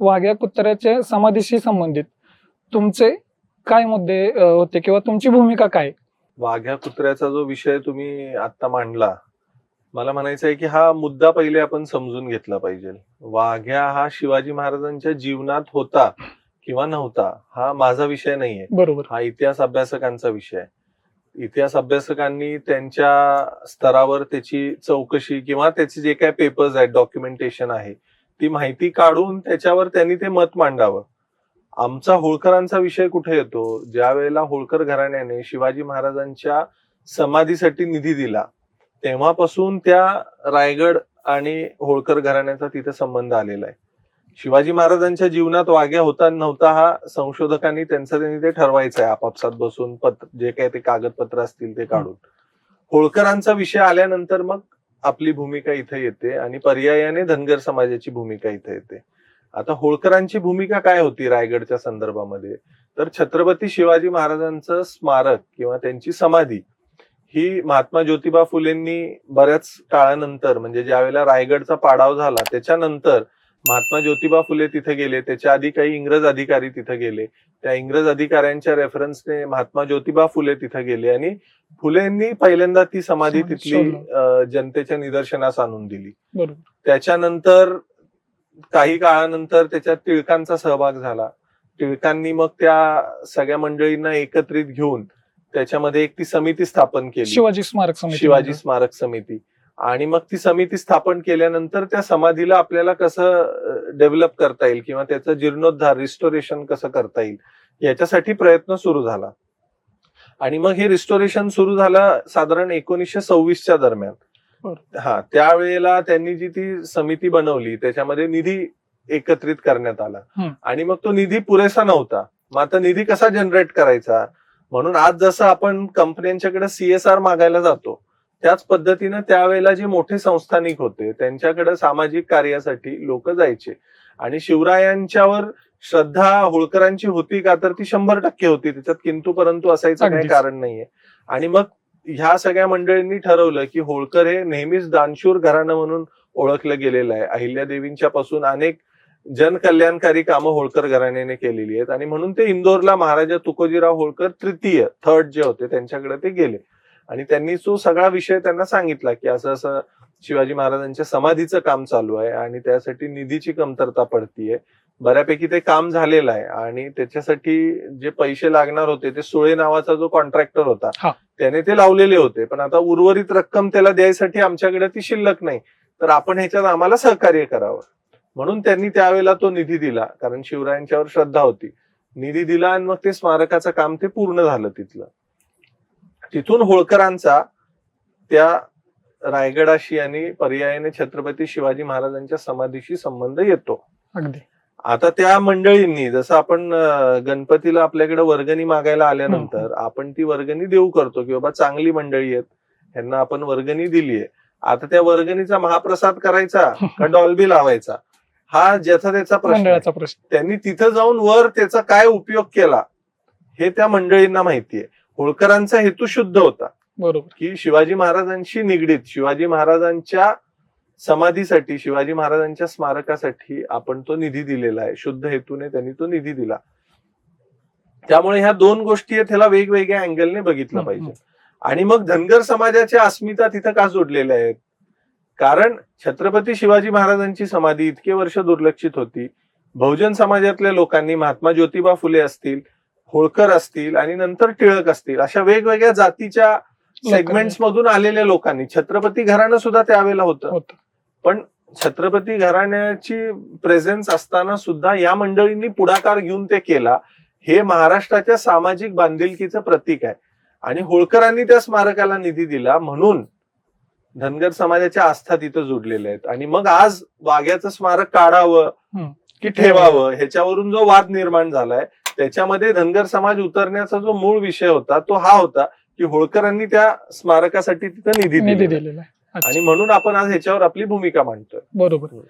वाघ्या कुत्र्याच्या समाधीशी संबंधित तुमचे काय मुद्दे होते किंवा तुमची भूमिका काय? वाघ्या कुत्र्याचा जो विषय तुम्ही आता मांडला मला म्हणायचं आहे की हा मुद्दा पहिले आपण समजून घेतला पाहिजे. वाघ्या हा शिवाजी महाराजांच्या जीवनात होता किंवा नव्हता हा माझा विषय नाहीये. बरोबर. हा इतिहास अभ्यासकांचा विषय आहे. इतिहास अभ्यासकांनी त्यांच्या स्तरावर त्याची चौकशी किंवा त्याचे जे काय पेपर्स आहेत डॉक्युमेंटेशन आहे ती माहिती काढून त्याच्यावर त्यांनी ते मत मांडावं. आमचा होळकरांचा विषय कुठे येतो? ज्या वेळेला होळकर घराण्याने शिवाजी महाराजांच्या समाधीसाठी निधी दिला तेव्हापासून त्या रायगड आणि होळकर घराण्याचा तिथे संबंध आलेला आहे. शिवाजी महाराजांच्या जीवनात वाघ्या होता नव्हता हा संशोधकांनी त्यांचं त्यांनी ते ठरवायचं आहे. आपापसात बसून पत्र जे काही ते कागदपत्र असतील ते काढून. होळकरांचा विषय आल्यानंतर मग आपली भूमिका इथे येते आणि पर्यायाने धनगर समाजाची भूमिका इथे येते. आता होळकरांची भूमिका काय होती रायगडच्या संदर्भामध्ये? तर छत्रपती शिवाजी महाराजांचं स्मारक किंवा त्यांची समाधी ही महात्मा ज्योतिबा फुलेंनी बऱ्याच काळानंतर म्हणजे ज्यावेळेला रायगडचा पाडाव झाला त्याच्यानंतर महात्मा ज्योतिबा फुले तिथे गेले. त्याच्या आधी काही इंग्रज अधिकारी तिथे गेले. त्या इंग्रज अधिकाऱ्यांच्या रेफरन्सने महात्मा ज्योतिबा फुले तिथे गेले आणि फुलेंनी पहिल्यांदा ती समाधी तिथली जनतेच्या निदर्शनास आणून दिली. त्याच्यानंतर काही काळानंतर त्याच्यात टिळकांचा सहभाग झाला. टिळकांनी मग त्या सगळ्या मंडळींना एकत्रित घेऊन त्याच्यामध्ये एक ती समिती स्थापन केली. शिवाजी स्मारक समिती शिवाजी स्मारक समिती. आणि मग ती समिती स्थापन केल्यानंतर त्या समाधीला आपल्याला कसं डेव्हलप करता येईल किंवा त्याचं जीर्णोद्धार रिस्टोरेशन कसं करता येईल याच्यासाठी प्रयत्न सुरू झाला. आणि मग हे रिस्टोरेशन सुरू झालं साधारण एकोणीसशे सव्वीसच्या दरम्यान. हा त्यावेळेला त्यांनी जी ती समिती बनवली त्याच्यामध्ये निधी एकत्रित करण्यात आला. आणि मग तो निधी पुरेसा नव्हता. मग आता निधी कसा जनरेट करायचा? म्हणून आज जसं आपण कंपन्यांच्याकडे सीएसआर मागायला जातो त्याच पद्धतीनं त्यावेळेला जे मोठे संस्थानिक होते त्यांच्याकडे सामाजिक कार्यासाठी लोक जायचे. आणि शिवरायांच्यावर श्रद्धा होळकरांची होती का तर ती शंभर टक्के होती. त्याच्यात किंतु परंतु असायचं काही. कारण नाहीये. आणि मग ह्या सगळ्या मंडळींनी ठरवलं की होळकर हे नेहमीच दानशूर घराणं म्हणून ओळखलं गेलेलं आहे. अहिल्यादेवींच्या पासून अनेक जनकल्याणकारी कामं होळकर घराण्याने केलेली आहेत. आणि म्हणून ते इंदोरला महाराजा तुकोजीराव होळकर तृतीय थर्ड जे होते त्यांच्याकडे ते गेले. आणि त्यांनी तो सगळा विषय त्यांना सांगितला की असं असं शिवाजी महाराजांच्या समाधीचं काम चालू आहे आणि त्यासाठी निधीची कमतरता पडतीये. बऱ्यापैकी ते काम झालेलं आहे आणि त्याच्यासाठी जे पैसे लागणार होते ते सुळे नावाचा जो कॉन्ट्रॅक्टर होता. त्याने ते लावलेले होते. पण आता उर्वरित रक्कम त्याला द्यायसाठी आमच्याकडे ती शिल्लक नाही. तर आपण ह्याच्यात आम्हाला सहकार्य करावं. म्हणून त्यांनी त्यावेळेला तो निधी दिला कारण शिवरायांच्यावर श्रद्धा होती. निधी दिला आणि मग ते स्मारकाचं काम ते पूर्ण झालं तिथलं. तिथून होळकरांचा त्या रायगडाशी आणि पर्यायाने छत्रपती शिवाजी महाराजांच्या समाधीशी संबंध येतो. अगदी. आता त्या मंडळींनी जसं आपण गणपतीला आपल्याकडे वर्गणी मागायला आल्यानंतर आपण ती वर्गणी देऊ करतो की बाबा चांगली मंडळी आहेत यांना आपण वर्गणी दिलीये आता त्या वर्गणीचा महाप्रसाद करायचा का डॉल्बी लावायचा? हा ज्याचा त्याचा प्रश्न प्रश्न. त्यांनी तिथं जाऊन वर त्याचा काय उपयोग केला हे त्या मंडळींना माहितीये होळकरांचा हेतू शुद्ध होता. बरोबर. की शिवाजी महाराजांशी निगडीत शिवाजी महाराजांच्या समाधीसाठी शिवाजी महाराजांच्या स्मारकासाठी आपण तो निधी दिलेला आहे. शुद्ध हेतूने त्यांनी तो निधी दिला. त्यामुळे ह्या दोन गोष्टी आहेत ह्याला वेगवेगळ्या अँगलने बघितलं पाहिजे. आणि मग धनगर समाजाच्या अस्मिता तिथं का जोडलेल्या आहेत? कारण छत्रपती शिवाजी महाराजांची समाधी इतके वर्ष दुर्लक्षित होती. बहुजन समाजातल्या लोकांनी महात्मा ज्योतिबा फुले असतील होळकर असतील आणि नंतर टिळक असतील अशा वेगवेगळ्या जातीच्या सेगमेंट्स मधून आलेल्या लोकांनी छत्रपती घराणं सुद्धा त्यावेळेला होतं. पण छत्रपती घराण्याची प्रेझेन्स असताना सुद्धा या मंडळींनी पुढाकार घेऊन ते केला हे महाराष्ट्राच्या सामाजिक बांधिलकीचं प्रतीक आहे. आणि होळकरांनी त्या स्मारकाला निधी दिला म्हणून धनगर समाजाच्या आस्था तिथं जुडलेल्या आहेत. आणि मग आज वाघ्याचं स्मारक काढावं. की ठेवावं ह्याच्यावरून जो वाद निर्माण झालाय त्याच्यामध्ये धनगर समाज उतरण्याचा जो मूळ विषय होता तो हा होता की होळकरांनी त्या स्मारकासाठी तिथं निधी निधी दिला दिलेला आणि म्हणून आपण आज ह्याच्यावर आपली भूमिका मांडतोय. बरोबर.